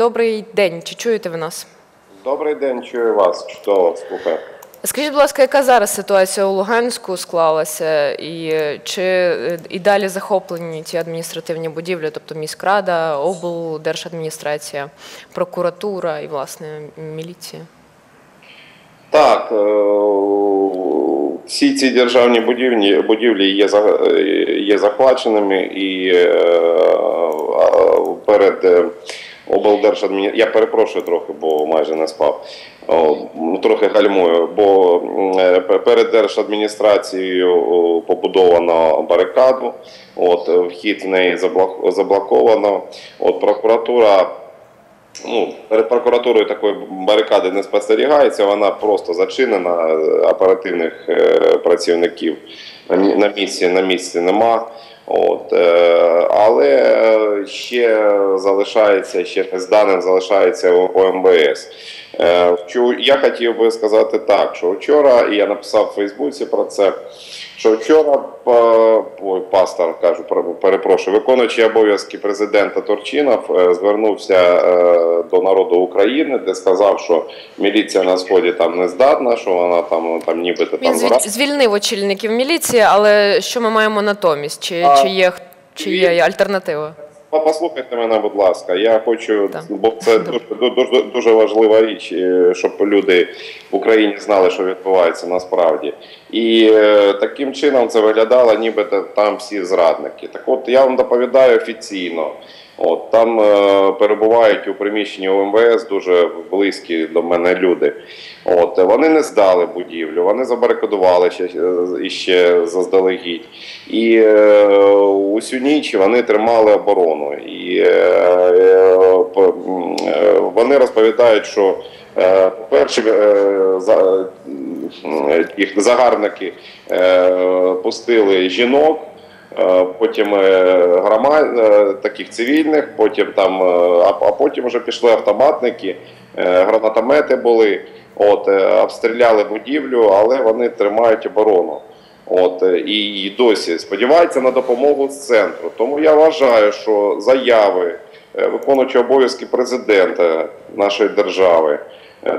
Добрий день. Чи чуєте ви нас? Добрий день, чую вас. Чудово, слухаю. Скажіть, будь ласка, яка зараз ситуація у Луганську склалася, і е, чи е, і далі захоплені ті адміністративні будівлі, тобто міськрада, облдержадміністрація, прокуратура і власне міліція? Так, е, всі ці державні будівлі, будівлі є, є захваченими і перед облдержадміністрацією, я перепрошую трохи, бо майже не спав. О, ну, трохи гальмую, бо е, пе- перед держадміністрацією побудовано барикаду, от е, вхід в неї заблоковано. От прокуратура ну, перед прокуратурою такої барикади не спостерігається, вона просто зачинена, е, оперативних працівників на місці, на місці нема. От, е, але е, ще залишається, ще зданим залишається у у МВС. Е, Я хотів би сказати так, що вчора, і я написав в Фейсбуці про це, що вчора па- ой, пастор кажу, про- перепрошую, виконуючий обов'язки президента Турчинов е, звернувся е, до народу України, де сказав, що міліція на сході там не здатна, що вона там там нібито там звіль- звільнив очільників міліції, але що ми маємо натомість? Чи, А, чи, є, чи є альтернатива? Послухайте мене, будь ласка. Я хочу, Так. бо це дуже, дуже, дуже важлива річ, е, щоб люди в Україні знали, що відбувається насправді. І е, таким чином це виглядало, нібито там всі зрадники. Так от я вам доповідаю офіційно. От там е, перебувають у приміщенні ОМВС дуже близькі до мене люди. От вони не здали будівлю, вони забарикадували ще е, іще заздалегідь. І е, усю ніч вони тримали оборону. І е, е, е, вони розповідають, що е, по-перше, е, за, їх загарбники е, пустили жінок. Е, Потім громад таких цивільних, потім там, е, а, потім вже пішли автоматники, е, гранатомети були, от е, обстріляли будівлю, але вони тримають оборону. От е, і досі сподіваються на допомогу з центру. Тому я вважаю, що заяви е, виконуючого обов'язки президента нашої держави е,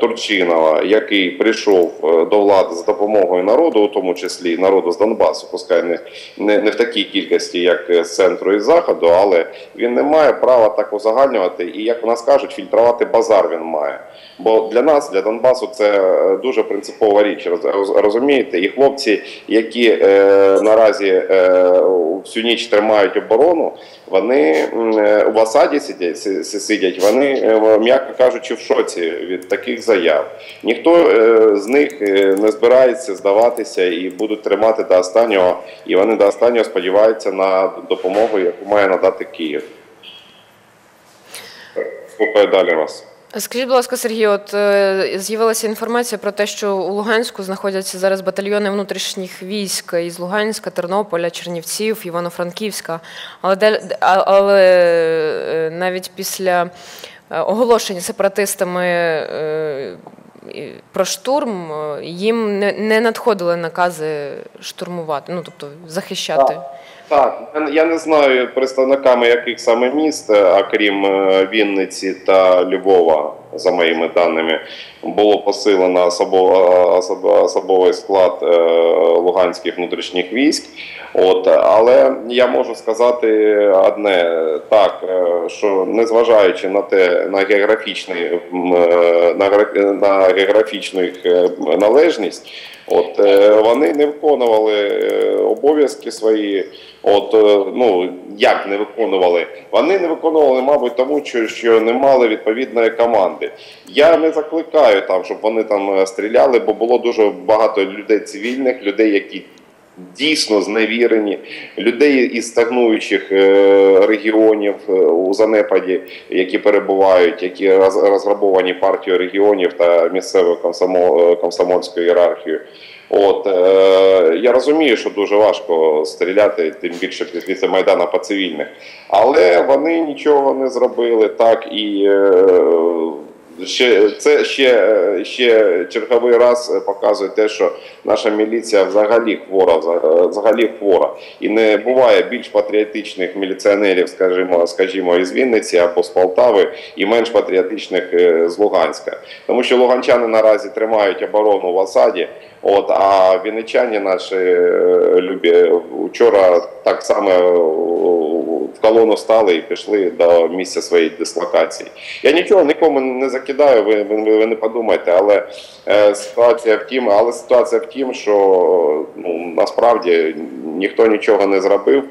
Турчинова, який прийшов е, до влади з допомогою народу, у тому числі народу з Донбасу, пускай не, не, не в такій кількості, як е, з центру і заходу, але він не має права так узагальнювати і, як у нас кажуть, фільтрувати базар він має. Бо для нас, для Донбасу, це е, дуже принципова річ. роз- роз- Розумієте, і хлопці, які е, наразі е, всю ніч тримають оборону, вони е, в осаді сидять, си- си- сидять, вони, е, м'яко кажучи, в шоці від таких заяв. Ніхто е, з них е, не збирається здаватися і будуть тримати до останнього, і вони до останнього сподіваються на допомогу, яку має надати Київ. Слухаю далі вас. Скажіть, будь ласка, Сергій, от е, з'явилася інформація про те, що у Луганську знаходяться зараз батальйони внутрішніх військ із Луганська, Тернополя, Чернівців, Івано-Франківська. Але, але навіть після е, оголошень сепаратистами е, про штурм е, їм не, надходили накази штурмувати, ну тобто захищати. Так, я- я не знаю представниками яких саме міст, окрім Вінниці та Львова, за моїми даними, було посилено особо- особовий склад е, луганських внутрішніх військ. Але я можу сказати одне так, е, що незважаючи на те на е, географічну е, належність, от е, вони не виконували е, обов'язки свої. От е, ну як не виконували? Вони не виконували, мабуть, тому що, не мали відповідної команди. Я не закликаю там, щоб вони там стріляли, бо було дуже багато людей цивільних, людей, які дійсно зневірені, людей із стагнуючих е, регіонів е, у занепаді, які перебувають, які роз- розграбовані партією регіонів та місцевою е, комсомольською ієрархією. От е, я розумію, що дуже важко стріляти, тим більше після майдану по цивільних, але вони нічого не зробили так і. Е, ще це ще, ще черговий раз показує те, що наша міліція взагалі хвора, взагалі хвора. І не буває більш патріотичних міліціонерів, скажімо, скажімо, із Вінниці або з Полтави, і менш патріотичних е, з Луганська. Тому що луганчани наразі тримають оборону в осаді. От а вінничані наші е, любі вчора так само в колону стали і пішли до місця своєї дислокації. Я нічого нікому не закидаю, ви, ви, ви не подумайте, але е, ситуація в тім, але ситуація в тім, що ну насправді ніхто нічого не зробив.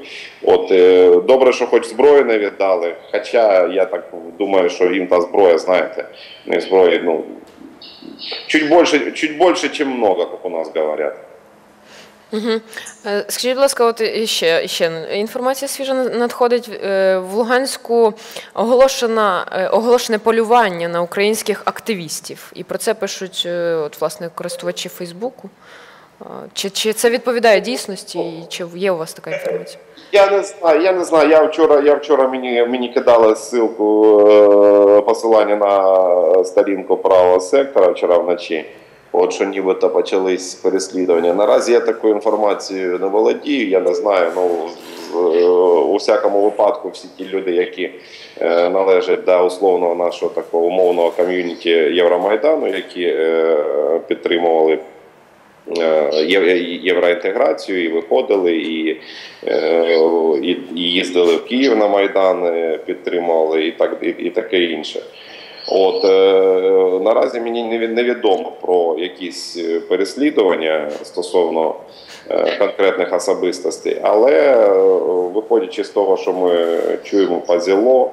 От е, добре, що хоч зброю не віддали. Хоча я так думаю, що їм та зброя, знаєте, не зброї, ну чуть більше, чуть більше, ніж много, як у нас говорять. Угу. Скажіть, будь ласка, от іще, іще інформація свіжа надходить е, в Луганську оголошена, е, оголошене полювання на українських активістів. І про це пишуть от, власне, користувачі Фейсбуку. Чи чи це відповідає дійсності, і чи є у вас така інформація? Я не знаю. Я не знаю. Я вчора я вчора мені мені кидали ссылку посилання на сторінку правого сектора вчора вночі. От що нібито почались переслідування. Наразі я такою інформацією не володію, я не знаю. Ну у всякому випадку всі ті люди, які е, належать до условного нашого такого умовного ком'юніті Євромайдану, які е, підтримували. Е, євроінтеграцію і виходили, і і, і їздили в Київ на Майдан, підтримували і так і, і таке інше. От е, наразі мені невідомо про якісь е, переслідування стосовно е, конкретних особистостей, але е, виходячи з того, що ми чуємо по зіло,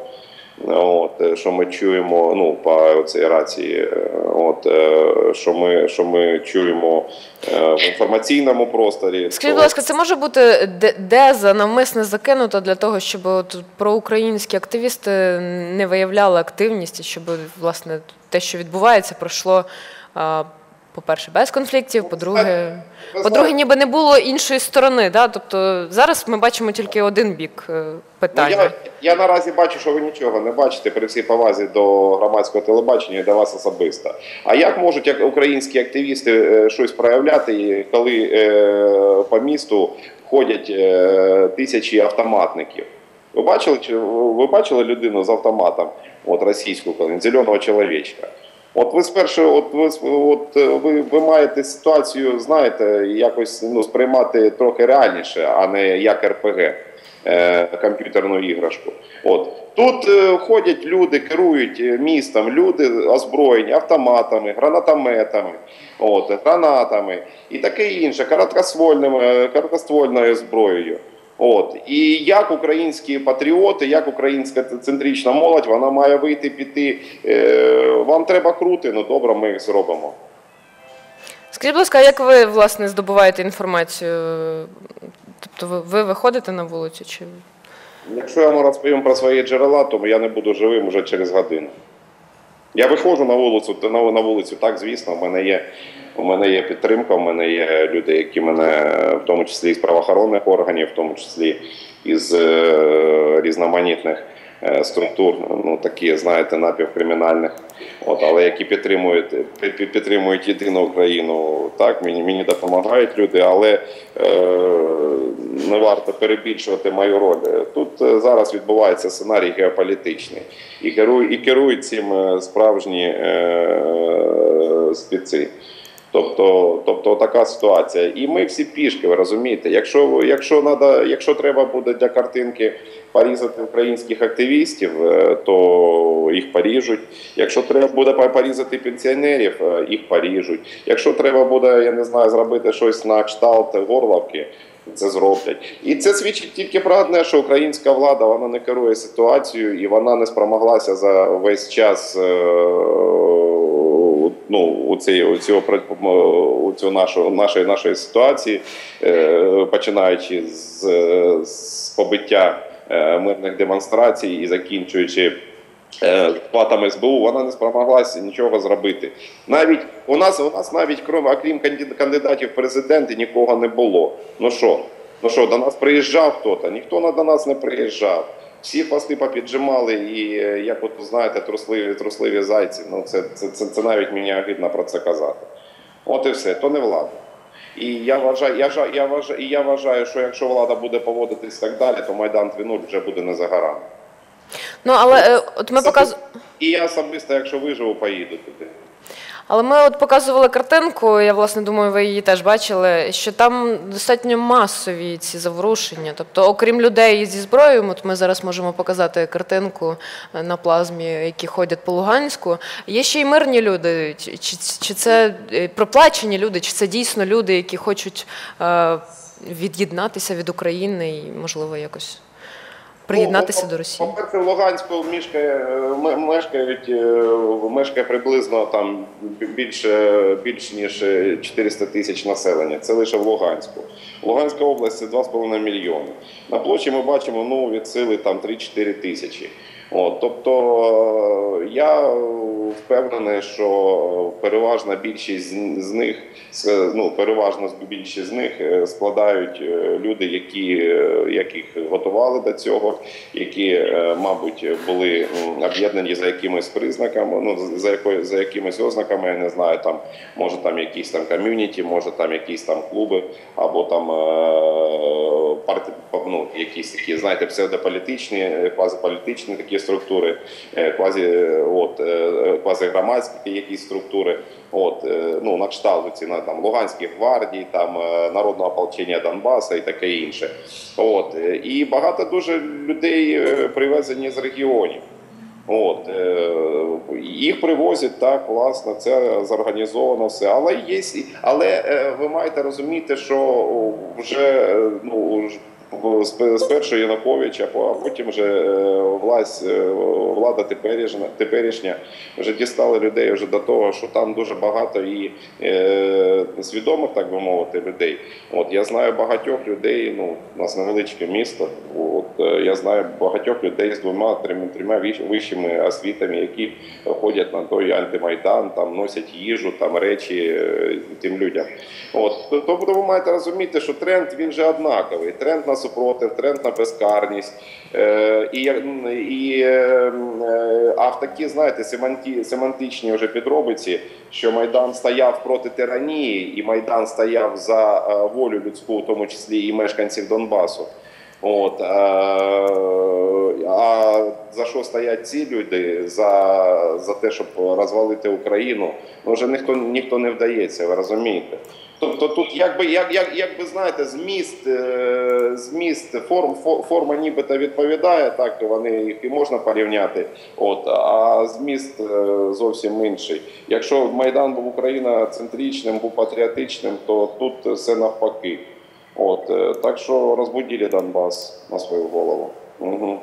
От, е, Що ми чуємо ну, по цій рації, е, от, е, що ми що ми чуємо в інформаційному просторі. Скажіть, будь ласка, це може бути деза навмисне закинута для того, щоб от проукраїнські активісти не виявляли активність, щоб власне те, що відбувається, пройшло по-перше, без конфліктів, по-друге, по-друге, ніби не було іншої сторони. Да? Тобто зараз ми бачимо тільки один бік е, питання. Ну, я, я наразі бачу, що ви нічого не бачите при всій повазі до громадського телебачення і до вас особисто. А як можуть як українські активісти е, щось проявляти, коли е, по місту ходять е, тисячі автоматників? Ви бачили ви бачили людину з автоматом, от російську, зеленого чоловічка? От ви спершу, от ви от ви, ви маєте ситуацію, знаєте, якось ну, сприймати трохи реальніше, а не як РПГ е, комп'ютерну іграшку. От тут е, ходять люди, керують е, містом, люди озброєні автоматами, гранатометами, от, гранатами і таке інше, короткоствольним, е, короткоствольною зброєю. От і як українські патріоти, як українська центрична молодь, вона має вийти піти. Е, Вам треба крути, ну добре, ми їх зробимо. Скажіть, будь ласка, як ви власне здобуваєте інформацію? Тобто ви, ви виходите на вулицю? чи... Якщо я вам розповім про свої джерела, то я не буду живим вже через годину. Я виходжу на вулицю, на, вулицю, так, звісно, в мене є у мене є підтримка, у мене є люди, які мене, в тому числі з правоохоронних органів, в тому числі із е, різноманітних е, структур, ну такі, знаєте, напівкримінальних, от, але які підтримують підтримують єдину Україну. Так, мені мені допомагають люди, але е, не варто перебільшувати мою роль. Тут е, зараз відбувається сценарій геополітичний і керують і керують цим справжні е. Тобто, тобто така ситуація. І ми всі пішки, ви розумієте. Якщо якщо надо, якщо треба буде для картинки порізати українських активістів, е, то їх поріжуть. Якщо треба буде порізати пенсіонерів, е, їх поріжуть. Якщо треба буде, я не знаю, зробити щось на кшталт горловки. Це зроблять, і це свідчить тільки про одне, що українська влада вона не керує ситуацією і вона не спромоглася за весь час е, ну, у цій у цього у цього нашого нашої нашої ситуації, е, починаючи з, з побиття е, мирних демонстрацій і закінчуючи. Е, платами СБУ вона не спромоглася нічого зробити. Навіть у нас у нас навіть крім окрім кандидатів в президенти нікого не було. Ну що? Ну що, до нас приїжджав хтось? Ніхто до нас не приїжджав. Всі хвости попіджимали, і е, як от знаєте, трусливі, трусливі зайці. Ну це, це, це, це навіть мені огидно про це казати. От і все, то не влада. І я вважаю, я, я вважаю, і я вважаю, що якщо влада буде поводитись так далі, то Майдан 2.0 вже буде не за горами. Ну але е, от ми показ... І я особисто, якщо виживу, поїду туди. Але ми от показували картинку, я власне думаю, ви її теж бачили, що там достатньо масові ці заворушення. Тобто, окрім людей зі зброєю, от ми зараз можемо показати картинку е, на плазмі, які ходять по Луганську. Є ще й мирні люди. Чи, чи, чи це е, проплачені люди, чи це дійсно люди, які хочуть е, від'єднатися від України і, можливо, якось приєднатися Ну, до Росії? По-перше, в Луганську мешкає, е, мешкають, е, мешкає приблизно там бі- більше, більш ніж е, 400 тисяч населення. Це лише в Луганську. Луганська область це 2,5 мільйони. На площі ми бачимо ну, від сили там 3-4 тисячі. От, тобто е, я впевнений, що переважна більшість з- них ну, переважно більшість з них е, складають е, люди, які яких готували до цього, які, мабуть, були об'єднані за якимись признаками, ну за якою за якимись ознаками, я не знаю, там може там якісь там ком'юніті, може там якісь там клуби, або там парти, ну, якісь такі, знаєте, псевдополітичні, квазиполітичні такі структури, е, квазі, е, от, е, квазигромадські якісь структури. От, ну, на кшталт ці на там Луганських гвардій, там народного ополчення Донбаса і таке інше. От і багато дуже людей привезені з регіонів. От їх привозять так, власне, це зорганізовано все. Але є, але ви маєте розуміти, що вже ну з Януковича, а потім вже е, власть, е, влада теперішня, теперішня вже дістали людей вже до того, що там дуже багато і е, свідомих, так би мовити, людей. От я знаю багатьох людей. Ну у нас невеличке місто. Е, я знаю багатьох людей з двома трьома трьома вищими освітами, які ходять на той антимайдан, там носять їжу, там речі е, тим людям. От тобто ви маєте розуміти, що тренд він же однаковий. Тренд на супротив, тренд на безкарність. Е, і, і, а в такі, знаєте, семанті, семантичні вже підробиці, що Майдан стояв проти тиранії, і Майдан стояв за волю людську, в тому числі і мешканців Донбасу. От, е, а за що стоять ці люди? За, за те, щоб розвалити Україну, ну вже ніхто ніхто не вдається, ви розумієте? Тобто тут, якби як, як, якби знаєте, зміст, е, зміст форм, фо- форма нібито відповідає, так вони їх і можна порівняти. От а зміст е, зовсім інший. Якщо Майдан був Україна-центричним, був патріотичним, то тут все навпаки. От е, так що розбудили Донбас на свою голову. Угу.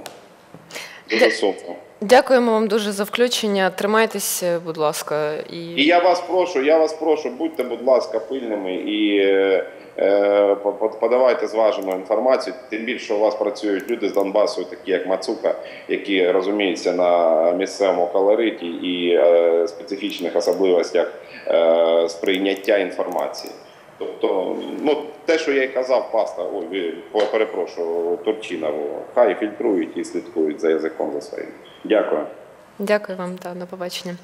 Дуже сумно. Дякуємо вам дуже за включення. Тримайтесь, будь ласка, І я вас прошу, я вас прошу, будьте, будь ласка, пильними і е, е, по- по- подавайте зважену інформацію. Тим більше у вас працюють люди з Донбасу, такі як Мацука, які розуміються на місцевому колориті і е, специфічних особливостях е, сприйняття інформації. Тобто, ну те, що я й казав, паста, ой, перепрошую, Турчинову, хай фільтрують і слідкують за язиком за своїм. Дякую. Дякую вам та до побачення.